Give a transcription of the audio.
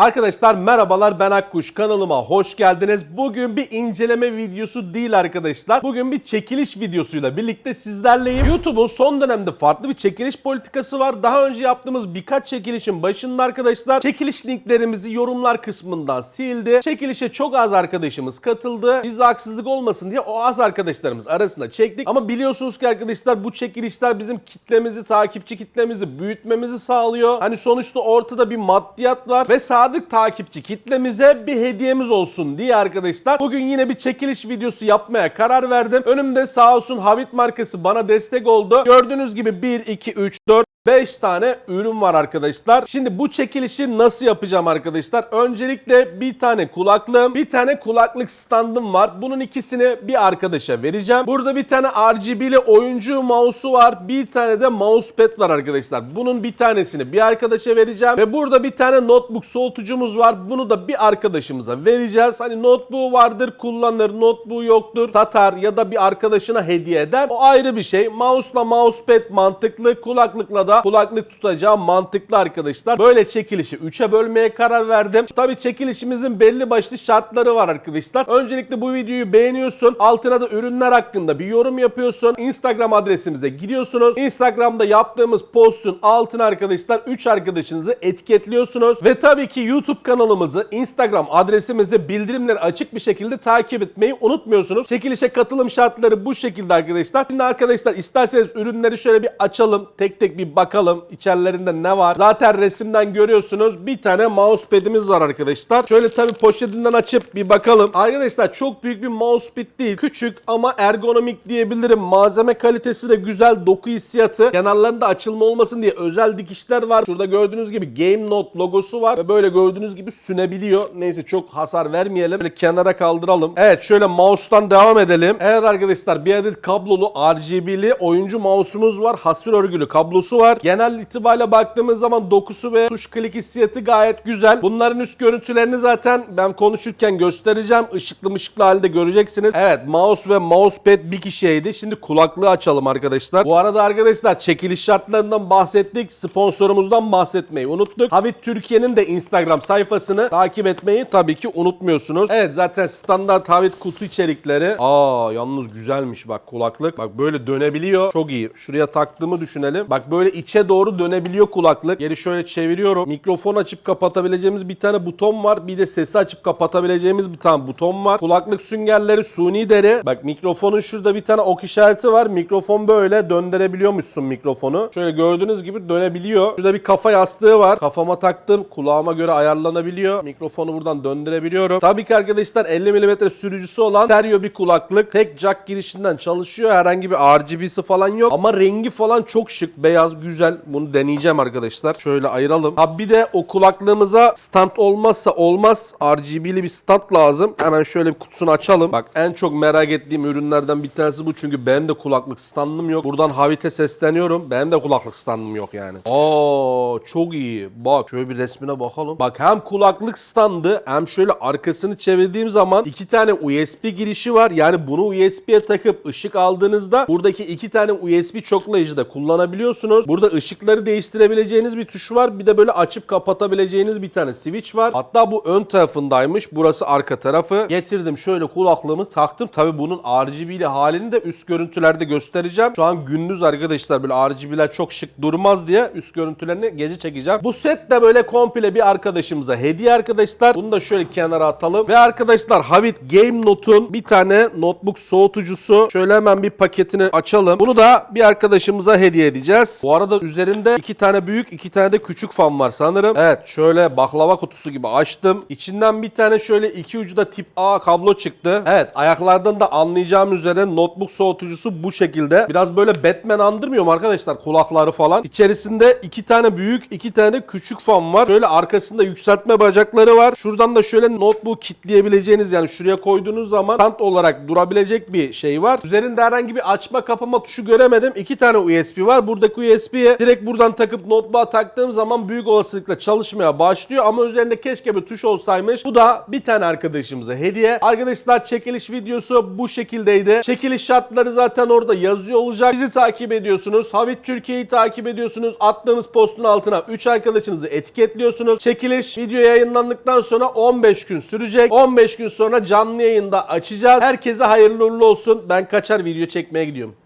Arkadaşlar merhabalar ben Akkuş kanalıma hoş geldiniz. Bugün bir inceleme videosu değil arkadaşlar. Bugün bir çekiliş videosuyla birlikte sizlerleyim. YouTube'un son dönemde farklı bir çekiliş politikası var. Daha önce yaptığımız birkaç çekilişin başında arkadaşlar çekiliş linklerimizi yorumlar kısmından sildi. Çekilişe çok az arkadaşımız katıldı. Bizde haksızlık olmasın diye o az arkadaşlarımız arasında çektik. Ama biliyorsunuz ki arkadaşlar bu çekilişler bizim kitlemizi, takipçi kitlemizi büyütmemizi sağlıyor. Hani sonuçta ortada bir maddiyat var ve sadık takipçi kitlemize bir hediyemiz olsun diye arkadaşlar. Bugün yine bir çekiliş videosu yapmaya karar verdim. Önümde sağ olsun Havit markası bana destek oldu. Gördüğünüz gibi 1, 2, 3, 4, 5 tane ürün var arkadaşlar. Şimdi bu çekilişi nasıl yapacağım arkadaşlar? Öncelikle bir tane kulaklığım, bir tane kulaklık standım var. Bunun ikisini bir arkadaşa vereceğim. Burada bir tane RGB'li oyuncu mouse'u var. Bir tane de mousepad var arkadaşlar. Bunun bir tanesini bir arkadaşa vereceğim. Ve burada bir tane notebook soğutucumuz var. Bunu da bir arkadaşımıza vereceğiz. Hani notebook vardır kullanır, notebook yoktur, satar ya da bir arkadaşına hediye eder. O ayrı bir şey. Mouse'la mousepad mantıklı, kulaklıkla da kulaklık tutacağım mantıklı arkadaşlar. Böyle çekilişi 3'e bölmeye karar verdim. Tabii çekilişimizin belli başlı şartları var arkadaşlar. Öncelikle bu videoyu beğeniyorsun. Altına da ürünler hakkında bir yorum yapıyorsun. Instagram adresimize gidiyorsunuz. Instagram'da yaptığımız postun altına arkadaşlar 3 arkadaşınızı etiketliyorsunuz. Ve tabii ki YouTube kanalımızı, Instagram adresimizi bildirimleri açık bir şekilde takip etmeyi unutmuyorsunuz. Çekilişe katılım şartları bu şekilde arkadaşlar. Şimdi arkadaşlar isterseniz ürünleri şöyle bir açalım. Tek tek bir bakalım içerilerinde ne var. Zaten resimden görüyorsunuz. Bir tane mousepad'imiz var arkadaşlar. Şöyle tabii poşetinden açıp bir bakalım. Arkadaşlar çok büyük bir mousepad değil. Küçük ama ergonomik diyebilirim. Malzeme kalitesi de güzel. Doku hissiyatı. Kenarlarında açılma olmasın diye özel dikişler var. Şurada gördüğünüz gibi Game Note logosu var. Ve böyle gördüğünüz gibi sünebiliyor. Neyse çok hasar vermeyelim. Böyle kenara kaldıralım. Evet şöyle mouse'tan devam edelim. Evet arkadaşlar bir adet kablolu RGB'li oyuncu mouse'umuz var. Hasır örgülü kablosu var. Genel itibariyle baktığımız zaman dokusu ve tuş klik hissiyatı gayet güzel. Bunların üst görüntülerini zaten ben konuşurken göstereceğim. Işıklı mışıklı halde göreceksiniz. Evet mouse ve mousepad bir kişiyeydi. Şimdi kulaklığı açalım arkadaşlar. Bu arada arkadaşlar çekiliş şartlarından bahsettik. Sponsorumuzdan bahsetmeyi unuttuk. Havit Türkiye'nin de Instagram sayfasını takip etmeyi tabii ki unutmuyorsunuz. Evet zaten standart Havit kutu içerikleri. Aa yalnız güzelmiş bak kulaklık. Bak böyle dönebiliyor. Çok iyi. Şuraya taktığımı düşünelim. Bak böyle içe doğru dönebiliyor kulaklık. Geri şöyle çeviriyorum. Mikrofon açıp kapatabileceğimiz bir tane buton var. Bir de sesi açıp kapatabileceğimiz bir tane buton var. Kulaklık süngerleri suni deri. Bak mikrofonun şurada bir tane ok işareti var. Mikrofon böyle döndürebiliyormuşsun mikrofonu. Şöyle gördüğünüz gibi dönebiliyor. Şurada bir kafa yastığı var. Kafama taktım. Kulağıma göre ayarlanabiliyor. Mikrofonu buradan döndürebiliyorum. Tabii ki arkadaşlar 50 mm sürücüsü olan stereo bir kulaklık. Tek jack girişinden çalışıyor. Herhangi bir RGB'si falan yok. Ama rengi falan çok şık. Beyaz güzel. Bunu deneyeceğim arkadaşlar. Şöyle ayıralım. Ha bir de o kulaklığımıza stand olmazsa olmaz. RGB'li bir stand lazım. Hemen şöyle bir kutusunu açalım. Bak en çok merak ettiğim ürünlerden bir tanesi bu. Çünkü benim de kulaklık standım yok. Buradan Havit'e sesleniyorum. Benim de kulaklık standım yok yani. Aa çok iyi. Bak şöyle bir resmine bakalım. Bak hem kulaklık standı hem şöyle arkasını çevirdiğim zaman iki tane USB girişi var. Yani bunu USB'ye takıp ışık aldığınızda buradaki iki tane USB çoklayıcı da kullanabiliyorsunuz. Burada ışıkları değiştirebileceğiniz bir tuş var. Bir de böyle açıp kapatabileceğiniz bir tane switch var. Hatta bu ön tarafındaymış. Burası arka tarafı. Getirdim şöyle kulaklığımı taktım. Tabi bunun RGB'li halini de üst görüntülerde göstereceğim. Şu an gündüz arkadaşlar böyle RGB'ler çok şık durmaz diye üst görüntülerini gece çekeceğim. Bu set de böyle komple bir arkadaşımıza hediye arkadaşlar. Bunu da şöyle kenara atalım. Ve arkadaşlar Havit Game Note'un bir tane notebook soğutucusu. Şöyle hemen bir paketini açalım. Bunu da bir arkadaşımıza hediye edeceğiz. Bu arada üzerinde iki tane büyük iki tane de küçük fan var sanırım. Evet şöyle baklava kutusu gibi açtım. İçinden bir tane şöyle iki ucu da tip A kablo çıktı. Evet ayaklardan da anlayacağım üzere notebook soğutucusu bu şekilde. Biraz böyle Batman andırmıyor mu arkadaşlar kulakları falan. İçerisinde iki tane büyük iki tane de küçük fan var. Şöyle arkasında yükseltme bacakları var. Şuradan da şöyle notebook kitleyebileceğiniz yani şuraya koyduğunuz zaman stand olarak durabilecek bir şey var. Üzerinde herhangi bir açma kapama tuşu göremedim. İki tane USB var. Buradaki USB USB'ye direkt buradan takıp notebook'a taktığım zaman büyük olasılıkla çalışmaya başlıyor ama üzerinde keşke bir tuş olsaymış. Bu da bir tane arkadaşımıza hediye. Arkadaşlar çekiliş videosu bu şekildeydi. Çekiliş şartları zaten orada yazıyor olacak. Bizi takip ediyorsunuz. Havit Türkiye'yi takip ediyorsunuz. Attığımız postun altına 3 arkadaşınızı etiketliyorsunuz. Çekiliş video yayınlandıktan sonra 15 gün sürecek. 15 gün sonra canlı yayında açacağız. Herkese hayırlı uğurlu olsun. Ben kaçar video çekmeye gidiyorum.